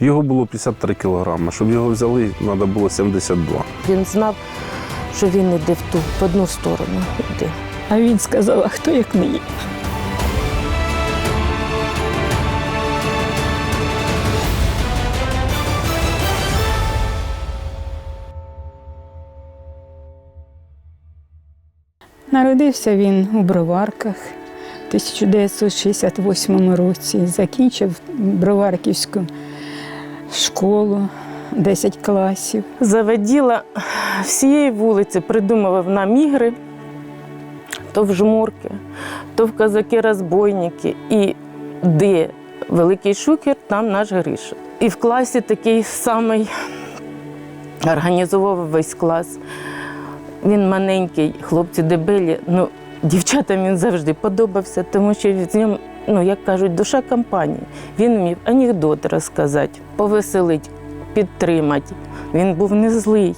Його було 53 кілограми. Щоб його взяли, треба було 72. Він знав, що він йде в ту в одну сторону. Йде. А він сказав, а хто як не? Народився він у Броварках в 1968 році. Закінчив Броварківську школу 10 класів. Заведіла всієї вулиці, придумував нам ігри, то в жмурки, то в казаки-розбойники. І де великий шукер, там наш Гриша. І в класі такий самий організовував весь клас. Він маленький, хлопці дебелі. Ну, дівчатам він завжди подобався, тому що з ним, ну як кажуть, душа компанії. Він вмів анекдоти розказати, повеселити, підтримати. Він був не злий,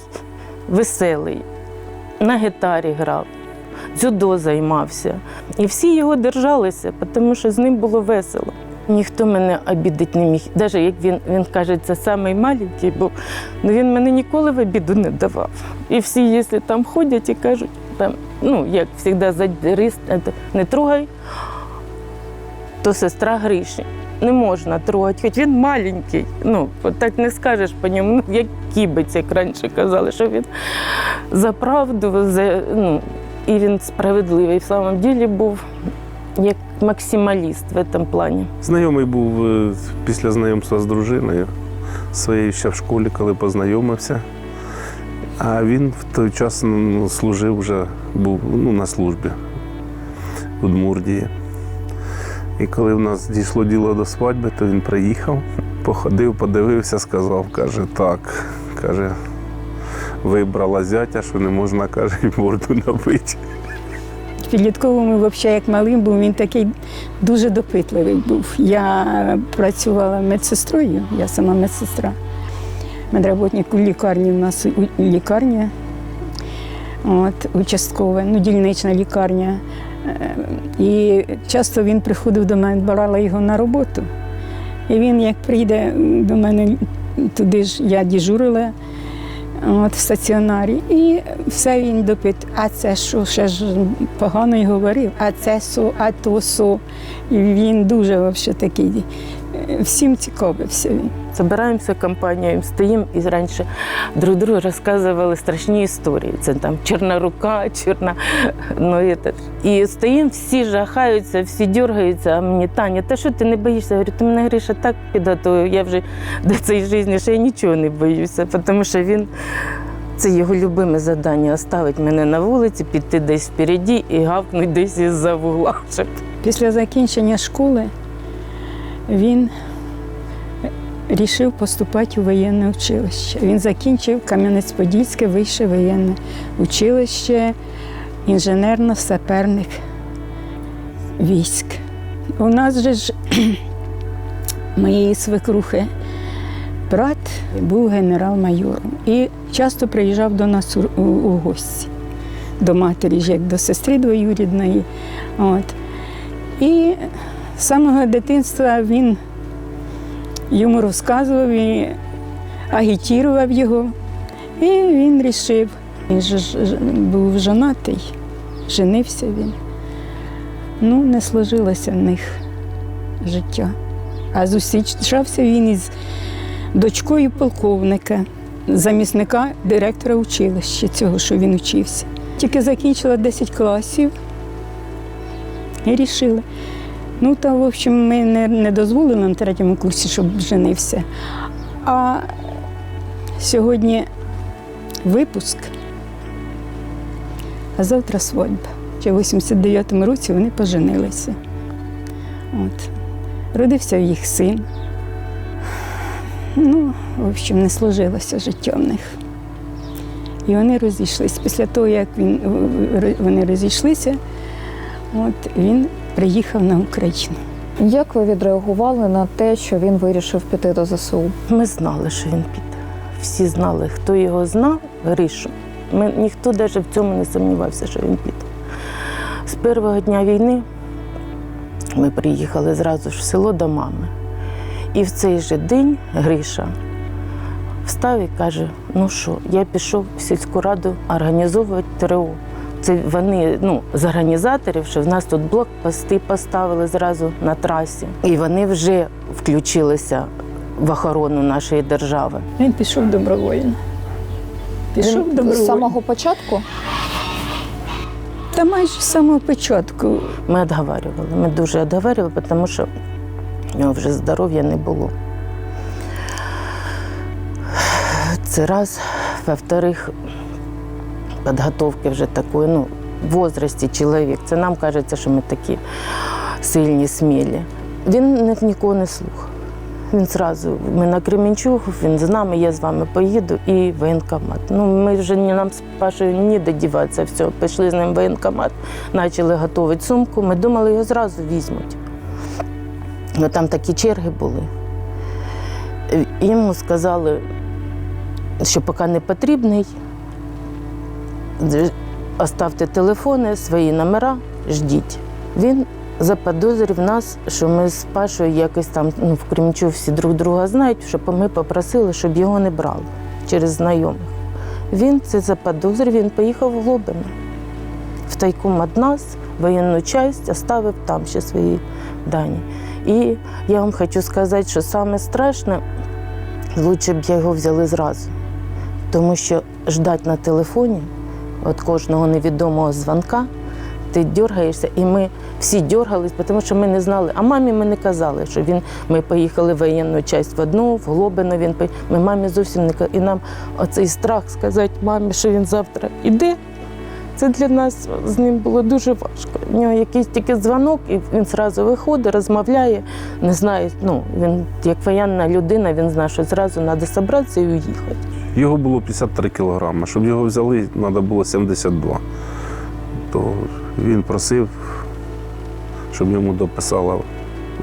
веселий, на гітарі грав, дзюдо займався. І всі його держалися, тому що з ним було весело. Ніхто мене обідати не міг. Навіть як він, він каже, це самий маленький був, але він мене ніколи в обіду не давав. І всі, якщо там ходять і кажуть, там, ну, як завжди, задери, не трогай, то сестра Гриші. Не можна трогати, хоч він маленький. Ну, так не скажеш по ньому, ну, як кібець, як раніше казали, що він за правду, за, ну, і він справедливий. В самом ділі був як максималіст в цьому плані. Знайомий був е, після знайомства з дружиною своєю ще в школі, коли познайомився. А він в той час ну, служив вже, був ну, на службі в Удмурдії. І коли в нас дійшло діло до свадьби, то він приїхав, походив, подивився, сказав, каже, так, каже, вибрала зятя, що не можна, каже, і морду набити. Підлітковому, взагалі, як малим був, він такий дуже допитливий був. Я працювала медсестрою, я сама медсестра. Медработник у лікарні у нас лікарня, от, участкова, ну, дільнична лікарня. Е, І часто він приходив до мене, брала його на роботу. І він, як прийде до мене туди ж, я діжурила от, в стаціонарі, і все він допит. А це що, ще ж погано й говорив, а це со, а то со. І він дуже взагалі такий. Всім цікавився він. Збираємося компанією, стоїмо і раніше друг другу розказували страшні історії. Це там чорна рука, чорна. Ну, этот. І стоїмо, всі жахаються, всі дергаються, а мені Таня, та що ти не боїшся? Я говорю, ти мене Гриша так підготував, я вже до цієї житті, що я нічого не боюся, тому що він. Це його любиме завдання оставити мене на вулиці, піти десь впереді і гавкнути десь із-за вугла. Після закінчення школи він рішив поступати у воєнне училище. Він закінчив Кам'янець-Подільське вище воєнне училище, інженерно-саперних військ. У нас же ж моєї свекрухи брат був генерал-майором і часто приїжджав до нас у, у, у гості, до матері, ж як до сестри двоюрідної. От. І з самого дитинства він йому розказував і агітував його. І він вирішив. Він же був жонатий, женився він. Ну, не сложилося в них життя. А зустрічався він із дочкою полковника, замісника директора училища цього, що він учився. Тільки закінчила 10 класів і рішили. Ну, та, в общем, ми не, не дозволили на третьому курсі, щоб женився. А сьогодні випуск, а завтра свадьба. Ще в 89-му році вони поженилися. От. Родився їх син. Ну, в общем, не сложилося життя в них. І вони розійшлися. Після того, як він, вони розійшлися, от, він приїхав на Україну. Як ви відреагували на те, що він вирішив піти до ЗСУ? Ми знали, що він піде. Всі знали, хто його знав, Гришу. Ми, ніхто навіть в цьому не сумнівався, що він піде. З першого дня війни ми приїхали зразу ж в село до мами. І в цей же день Гриша встав і каже: ну що, я пішов в сільську раду організовувати ТРО. Це вони ну, з організаторів, що в нас тут блокпости поставили зразу на трасі. І вони вже включилися в охорону нашої держави. Він пішов добровольно. Пішов Він добровольно. з самого початку Та майже з самого початку. Ми відговарювали. Ми дуже відговарювали, тому що в нього вже здоров'я не було. Це раз. Во-вторых, підготовки вже такої, ну, в возрасті чоловік. Це нам кажеться, що ми такі сильні, смілі. Він ні- нікого не слухав. Він зразу, ми на Кременчуг, він з нами, я з вами поїду і воєнкомат. Ну, ми вже не нам з Пашею ніде діватися, все. Пішли з ним в воєнкомат, почали готувати сумку. Ми думали, його зразу візьмуть. Ну, там такі черги були. Е, Йому сказали, що поки не потрібний, оставте телефони, свої номера, ждіть. Він заподозрив нас, що ми з Пашою якось там ну, в Кремчу всі друг друга знають, щоб ми попросили, щоб його не брали через знайомих. Він це заподозрив, він поїхав в Лобино. В тайком від нас воєнну часть оставив там ще свої дані. І я вам хочу сказати, що саме страшне, лучше б його взяли зразу. Тому що ждать на телефоні від кожного невідомого дзвонка, ти дергаєшся, і ми всі дергались, тому що ми не знали. А мамі ми не казали, що він, ми поїхали в воєнну часть в одну, в Глобино він поїхав. Ми мамі зовсім не казали. І нам оцей страх сказати мамі, що він завтра іде. Це для нас з ним було дуже важко. У нього якийсь тільки дзвонок, і він одразу виходить, розмовляє, не знає. Ну, він як воєнна людина, він знає, що зразу треба зібратися і уїхати. Його було 53 кілограми. Щоб його взяли, треба було 72. То він просив, щоб йому дописала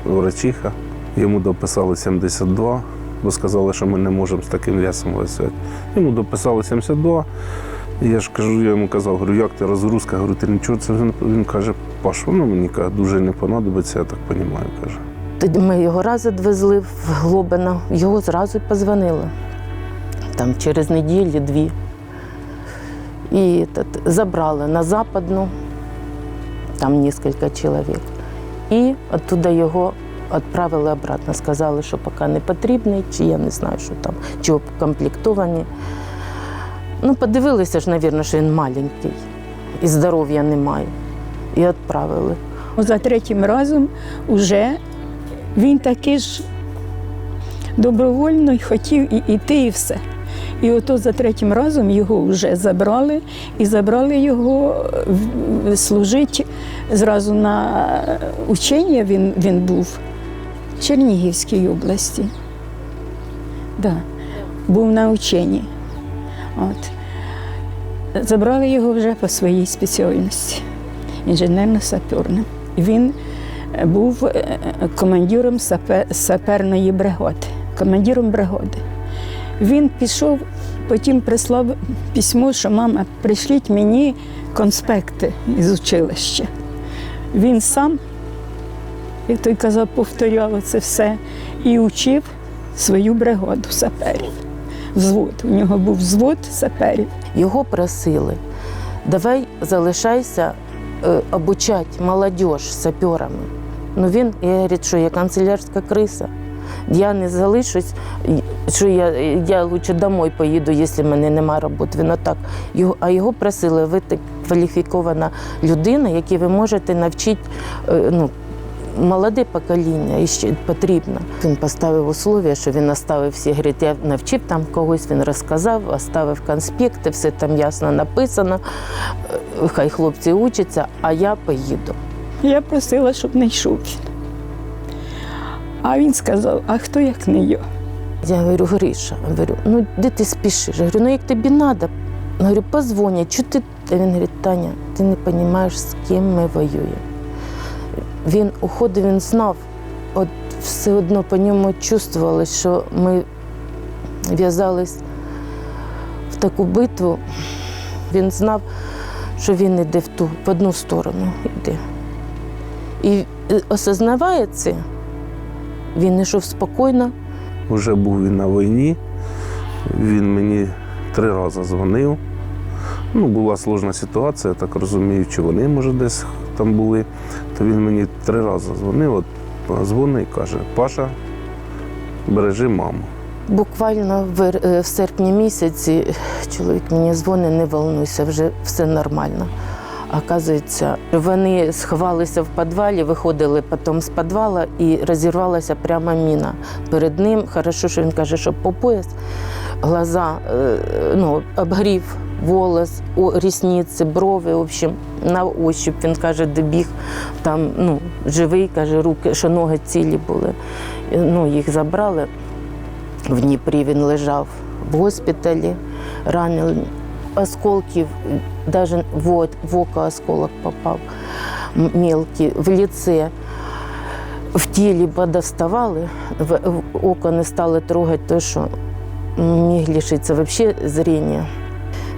врачиха. Йому дописали 72, бо сказали, що ми не можемо з таким весом висити. Йому дописали 72. І я ж кажу, я йому казав, говорю, як ти розгрузка? Говорю, ти нічого це він, він каже, Паш, воно мені каже, дуже не понадобиться, я так розумію, каже. Ми його раз відвезли в Глобино, його зразу позвонили. Там через неділю дві. І тот, забрали на Западну, там кілька чоловік. І оттуда його відправили обратно. Сказали, що поки не потрібний, чи я не знаю, що там, чи комплектовані. Ну, подивилися ж, мабуть, що він маленький і здоров'я немає. І відправили. За третім разом уже він таки ж добровольно хотів і йти, і все. І ото за третім разом його вже забрали і забрали його служити зразу на учення він, він був в Чернігівській області. Да. Був на ученні. От. Забрали його вже по своїй спеціальності інженерно-саперним. Він е, був е, командиром сапе- саперної бригади, командиром бригади. Він пішов, потім прислав письмо, що мама, прийшліть мені конспекти із училища. Він сам, як той казав, повторяв це все і учив свою бригаду саперів. Взвод. У нього був взвод саперів. Його просили, давай залишайся е, обучати молодь саперами. Ну він я говорить, що я канцелярська криса. Я не залишусь, що я, я лучше домой поїду, якщо в мене немає роботи. Він отак. Його, а його просили, ви так кваліфікована людина, яку ви можете навчити е, ну, молоде покоління і ще потрібно. Він поставив условия, що він оставив всі, говорить, я навчив там когось, він розказав, оставив конспекти, все там ясно написано. Е, Хай хлопці учаться, а я поїду. Я просила, щоб не йшов. А він сказав: а хто як не я? Я говорю, Гриша, говорю, ну де ти спішиш? Я говорю, ну як тобі треба? Говорю, позвонять, що ти? А він говорить, Таня, ти не розумієш, з ким ми воюємо. Він уходив, він знав, от все одно по ньому чувствувалось, що ми в'язались в таку битву. Він знав, що він йде в ту, в одну сторону йде. І е, осознаває це, Він йшов спокійно. Вже був він на війні. Він мені три рази дзвонив. Ну, була сложна ситуація, я так розумію, чи вони, може, десь там були. То він мені три рази дзвонив. От дзвонить і каже: Паша, бережи маму. Буквально в, е, серпні місяці чоловік мені дзвонить, не волнуйся, вже все нормально. Оказується, вони сховалися в підвалі, виходили потім з підвала і розірвалася прямо міна. Перед ним, хорошо, що він каже, що по пояс, глаза, е, ну, обгрів, волос, рісниці, брови, в общем, на ощупь. Він каже, добіг там, ну, живий, каже, руки, що ноги цілі були. Ну, їх забрали. В Дніпрі він лежав в госпіталі, ранений. Осколків, навіть в, в око осколок попав мелкий, в лице. В тілі подоставали, в, око не стали трогати, то що міг лишитися взагалі зріння.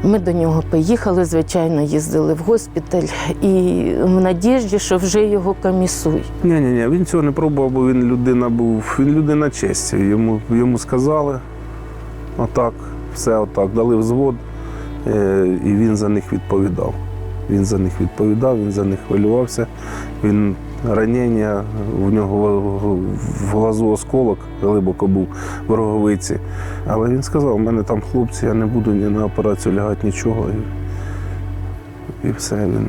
Ми до нього поїхали, звичайно, їздили в госпіталь і в надіжді, що вже його комісують. Ні, ні, ні, він цього не пробував, бо він людина був, він людина честі. Йому, йому сказали отак, все отак, дали взвод, і він за них відповідав. Він за них відповідав, він за них хвилювався. Він ранення, в нього в- в глазу осколок глибоко був в роговиці. Але він сказав, у мене там хлопці, я не буду ні на операцію лягати, нічого. І, і все, він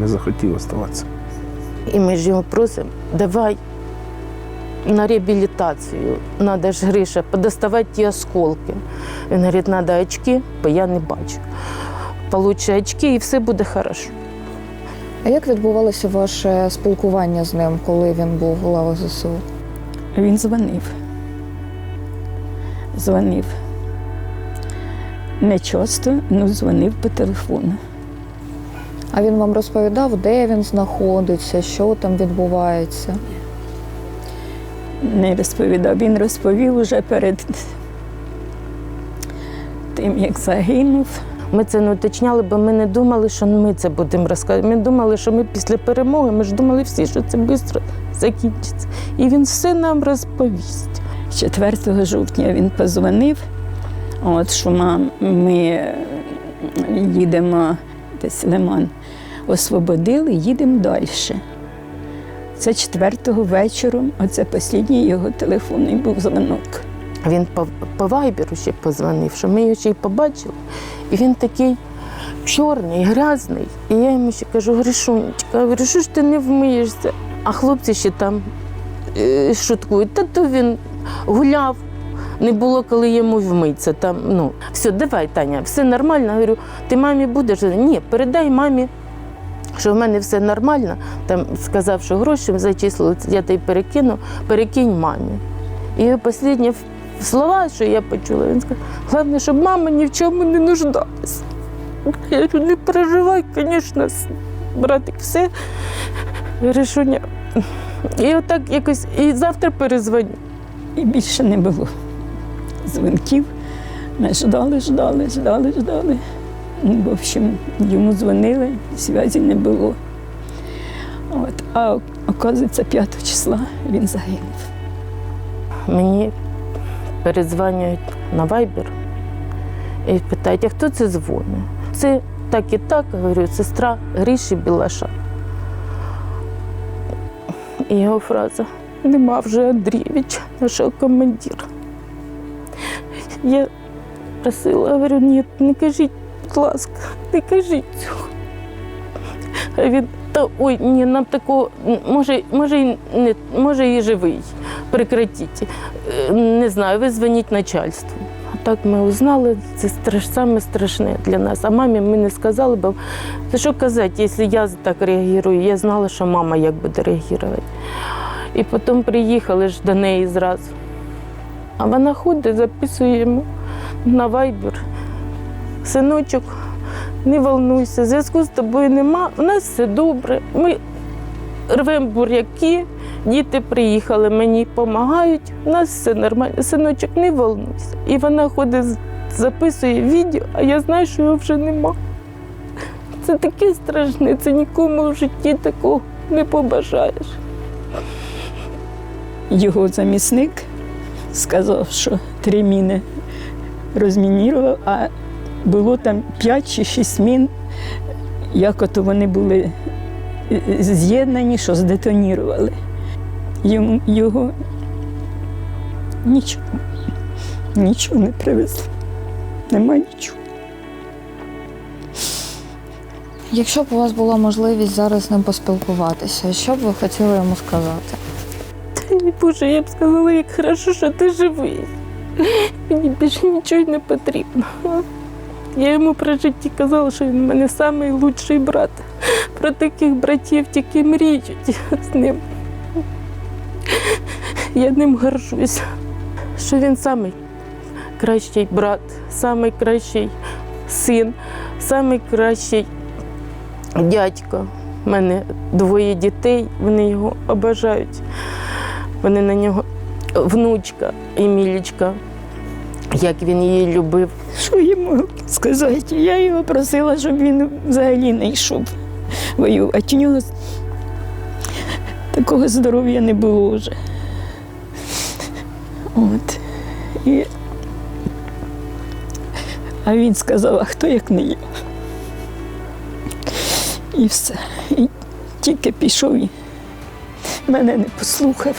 не захотів оставатися. І ми ж його просимо, давай на реабілітацію. Надо ж Гриша подоставати ті осколки. Він говорить, треба очки, бо я не бачу. Получи очки і все буде хорошо. А як відбувалося ваше спілкування з ним, коли він був у лавах ЗСУ? Він дзвонив. Дзвонив. Не часто, але дзвонив по телефону. А він вам розповідав, де він знаходиться, що там відбувається? Не розповідав. Він розповів уже перед тим, як загинув. Ми це не уточняли, бо ми не думали, що ми це будемо розказувати. Ми думали, що ми після перемоги, ми ж думали всі, що це швидко закінчиться. І він все нам розповість. 4 жовтня він позвонив, от, що мам, ми їдемо десь Лиман освободили, їдемо далі. Це 4-го вечором, оце останній його телефонний був дзвонок. Він по, по вайберу ще позвонив, що ми його ще й побачили. І він такий чорний, грязний. І я йому ще кажу, Гришунечка, говорю, що ж ти не вмиєшся? А хлопці ще там е, шуткують, та то він гуляв. Не було коли йому вмитися. Там, ну, все, давай, Таня, все нормально. Говорю, ти мамі будеш? Ні, передай мамі, що в мене все нормально. Там сказав, що гроші зачислили, я тобі перекину, перекинь мамі. І останні слова, що я почула, він сказав, головне, щоб мама ні в чому не нуждалась. Я говорю, не переживай, звісно, братик, все. Рішення. І отак якось, і завтра перезвоню. І більше не було дзвінків. Ми ждали, ждали, ждали, ждали. В общем, йому дзвонили, зв'язі не було. От. А оказується, 5 числа він загинув. Мені передзвонюють на вайбер і питають, а хто це дзвонить? Це так і так, говорю, сестра Гріші Білаша. І його фраза нема вже Андрійовича, нашого командира. Я просила, говорю, ні, не кажіть, будь ласка, не кажіть цього. Він, та ой, ні, нам такого, може, може, не, може і живий. Прекратіть. Е, Не знаю, ви дзвоніть начальству. А так ми узнали, це страш, саме страшне для нас. А мамі ми не сказали, бо це що казати, якщо я так реагую, я знала, що мама як буде реагувати. І потім приїхали ж до неї зразу. А вона ходить, записує йому на вайбер. Синочок, не волнуйся, зв'язку з тобою нема, у нас все добре. Ми рвемо буряки, діти приїхали, мені допомагають, у нас все нормально. Синочок, не волнуйся. І вона ходить, записує відео, а я знаю, що його вже нема. Це таке страшне, це нікому в житті такого не побажаєш. його замісник сказав, що три міни розмінірував, а було там п'ять чи шість мін, як ото вони були е, з'єднані, що здетонірували. Йому, його нічого, нічого не привезли. Нема нічого. Якщо б у вас була можливість зараз з ним поспілкуватися, що б ви хотіли йому сказати? Ой, Боже, я б сказала, як хорошо, що ти живий. Мені більше нічого не потрібно. Я йому при житті казала, що він у мене найкращий брат. Про таких братів тільки мріють з ним. Я ним горжусь, що він найкращий брат, найкращий син, найкращий дядько. У мене двоє дітей, вони його обожають. Вони на нього внучка Емілічка, як він її любив. Що йому сказати? Я його просила, щоб він взагалі не йшов воювати. У нього такого здоров'я не було вже. От. І... А він сказав, а хто як не я? І все. І тільки пішов і мене не послухав.